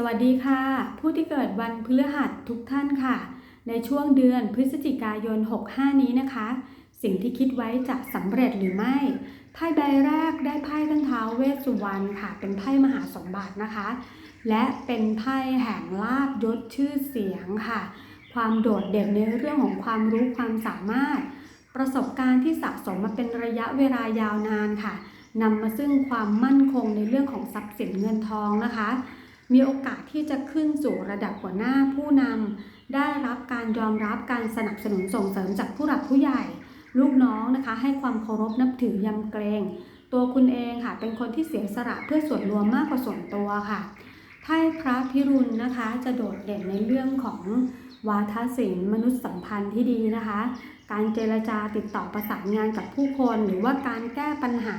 สวัสดีค่ะ ผู้ที่เกิดวันพฤหัสทุกท่านค่ะ ในช่วงเดือนพฤศจิกายน 65 นี้นะคะ สิ่งที่คิดไว้จะสำเร็จหรือไม่ไพ่ใบแรกได้ไพ่ท่านเท้าวเวสสุวรรณค่ะ เป็นไพ่มหาสมบัตินะคะ และเป็นไพ่แห่งลาบยศชื่อเสียงค่ะ ความโดดเด่นในเรื่องของความรู้ความสามารถ ประสบการณ์ที่สะสมมาเป็นระยะเวลายาวนานค่ะนำมาซึ่งความมั่นคงในเรื่องของทรัพย์สินเงินทองนะคะ มีโอกาสที่จะขึ้นสู่ระดับหัวหน้าผู้นำได้รับการยอมรับการสนับสนุนส่งเสริมจากผู้หลักผู้ใหญ่ ลูกน้องนะคะ ให้ความเคารพนับถือยำเกรง ตัวคุณเองค่ะ เป็นคนที่เสียสละเพื่อส่วนรวมมากกว่าส่วนตัวค่ะไพ่พระพิรุณนะคะ จะโดดเด่นในเรื่องของวาทศิลป์มนุษยสัมพันธ์ที่ดีนะคะ การเจรจาติดต่อประสานงานกับผู้คน หรือว่าการแก้ปัญหา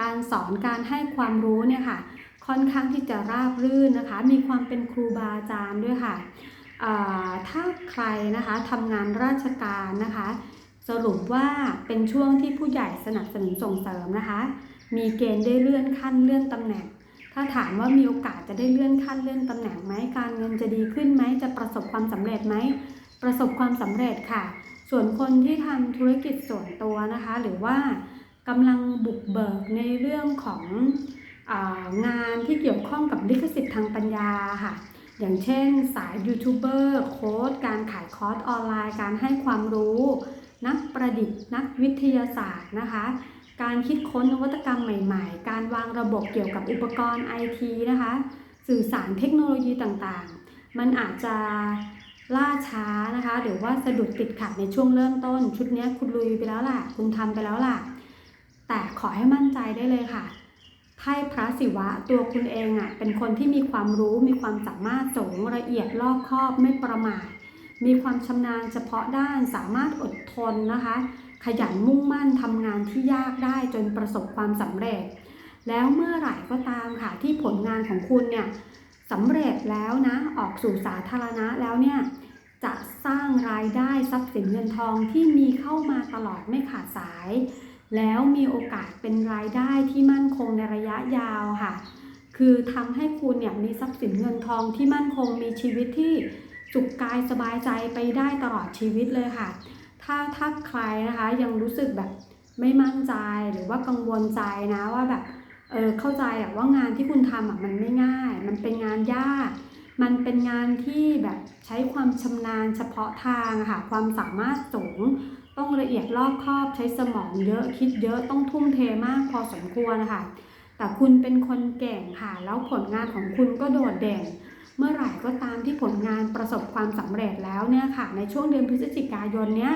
การสอนการให้ความรู้เนี่ยค่ะ ค่อนข้างที่จะราบรื่นนะคะ มีความเป็นครูบาอาจารย์ด้วยค่ะถ้าใครนะคะทำงานราชการนะคะ สรุปว่าเป็นช่วงที่ผู้ใหญ่สนับสนุนส่งเสริมนะคะ มีเกณฑ์ได้เลื่อนขั้นเลื่อนตำแหน่ง ถ้าถามว่ามีโอกาสจะได้เลื่อนขั้นเลื่อนตำแหน่งไหมการเงินจะดีขึ้นไหมจะประสบความสำเร็จไหมประสบความสำเร็จค่ะ ส่วนคนที่ทำธุรกิจส่วนตัวนะคะ หรือว่ากำลังบุกเบิกในเรื่องของ งานที่เกี่ยวข้องกับลิขสิทธิ์ทางปัญญาค่ะ อย่างเช่นสายยูทูบเบอร์โค้ดการขายคอร์สออนไลน์ การให้ความรู้ นักประดิษฐ์ นักวิทยาศาสตร์นะคะ การคิดค้นนวัตกรรมใหม่ๆ การวางระบบเกี่ยวกับอุปกรณ์ไอทีนะคะ สื่อสารเทคโนโลยีต่างๆ มันอาจจะล่าช้านะคะหรือว่าสะดุดติดขัดในช่วงเริ่มต้น ชุดนี้คุณลุยไปแล้วล่ะ คุณทำไปแล้วล่ะ แต่ขอให้มั่นใจได้เลยค่ะ ไพ่พระศิวะตัวคุณเองอะเป็นคนที่มีความรู้มีความสามารถสูงละเอียดรอบคอบไม่ประมาทมีความชำนาญเฉพาะด้านสามารถอดทนนะคะ ขยันมุ่งมั่นทำงานที่ยากได้จนประสบความสำเร็จ แล้วเมื่อไหร่ก็ตามค่ะที่ผลงานของคุณเนี่ยสำเร็จแล้วนะออกสู่สาธารณะแล้วเนี่ยจะสร้างรายได้ทรัพย์สินเงินทองที่มีเข้ามาตลอดไม่ขาดสาย แล้วมีโอกาสเป็นรายได้ที่มั่นคงในระยะยาวค่ะ คือทำให้คุณเนี่ยมีทรัพย์สินเงินทองที่มั่นคงมีชีวิตที่สุขกายสบายใจไปได้ตลอดชีวิตเลยค่ะ ถ้าถ้าใครนะคะยังรู้สึกแบบไม่มั่นใจหรือว่ากังวลใจนะว่าแบบเออเข้าใจอะว่างานที่คุณทำอะมันไม่ง่าย มันเป็นงานยาก มันเป็นงานที่แบบใช้ความชำนาญเฉพาะทางค่ะ ความสามารถสูง ต้องละเอียดรอบคอบใช้สมองเยอะคิดเยอะต้องทุ่มเทมากพอสมควรนะคะแต่คุณเป็นคนเก่งค่ะแล้วผลงานของคุณก็โดดเด่น เมื่อไหร่ก็ตามที่ผลงานประสบความสำเร็จแล้วเนี่ยค่ะ ในช่วงเดือนพฤศจิกายนเนี้ย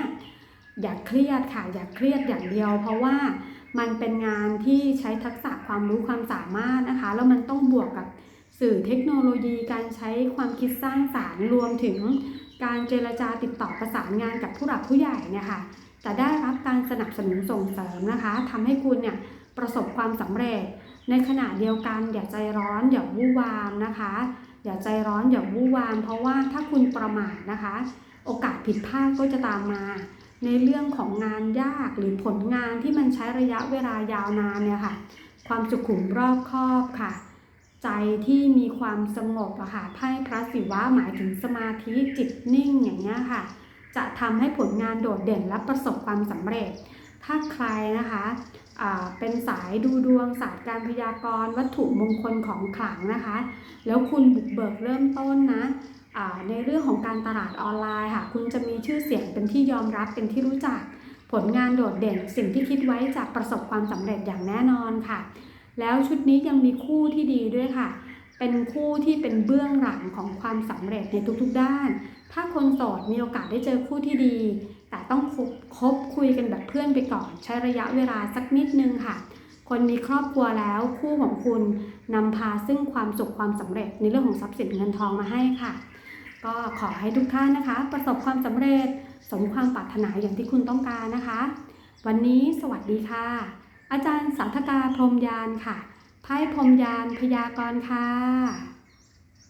อย่าเครียดค่ะอย่าเครียดอย่างเดียว เพราะว่ามันเป็นงานที่ใช้ทักษะความรู้ความสามารถนะคะ แล้วมันต้องบวกกับ สื่อเทคโนโลยีการใช้ความคิดสร้างสารรค์รวมถึงการเจรจาติดต่อประสานงานกับผู้หลักผู้ใหญ่เนี่ยค่ะจะได้รับการสนับสนุนส่งเสริมนะคะทำให้คุณเนี่ยประสบความสำเร็จ ในขณะเดียวกันอย่าใจร้อนอย่าวู่วามนะคะ อย่าใจร้อนอย่าวู่วาม เพราะว่าถ้าคุณประมาทนะคะ โอกาสผิดพลาดก็จะตามมา ในเรื่องของงานยากหรือผลงานที่มันใช้ระยะเวลายาวนานเนี่ยค่ะ ความสุขุมรอบคอบค่ะ ใจที่มีความสงบอะค่ะไพ่พระศิวะหมายถึงสมาธิจิตนิ่งอย่างเงี้ยค่ะ จะทำให้ผลงานโดดเด่นและประสบความสำเร็จ ถ้าใครนะคะเป็นสายดูดวงศาสตร์การพยากรณ์วัตถุมงคลของขลังนะคะ แล้วคุณบุกเบิกเริ่มต้นนะในเรื่องของการตลาดออนไลน์ค่ะ คุณจะมีชื่อเสียงเป็นที่ยอมรับเป็นที่รู้จัก ผลงานโดดเด่น สิ่งที่คิดไว้จะประสบความสำเร็จอย่างแน่นอนค่ะ แล้วชุดนี้ยังมีคู่ที่ดีด้วยค่ะ เป็นคู่ที่เป็นเบื้องหลังของความสำเร็จในทุกๆด้าน ถ้าคนโสดมีโอกาสได้เจอคู่ที่ดี แต่ต้องคบคบคุยกันแบบเพื่อนไปก่อน ใช้ระยะเวลาสักนิดนึงค่ะ คนมีครอบครัวแล้วคู่ของคุณนำพาซึ่งความสุขความสำเร็จในเรื่องของทรัพย์สินเงินทองมาให้ค่ะ ก็ขอให้ทุกท่านนะคะ ประสบความสำเร็จสมความปรารถนาอย่างที่คุณต้องการนะคะ วันนี้สวัสดีค่ะ อาจารย์สาธกาพรมยานค่ะไพ่พรมยานพยากรณ์ค่ะ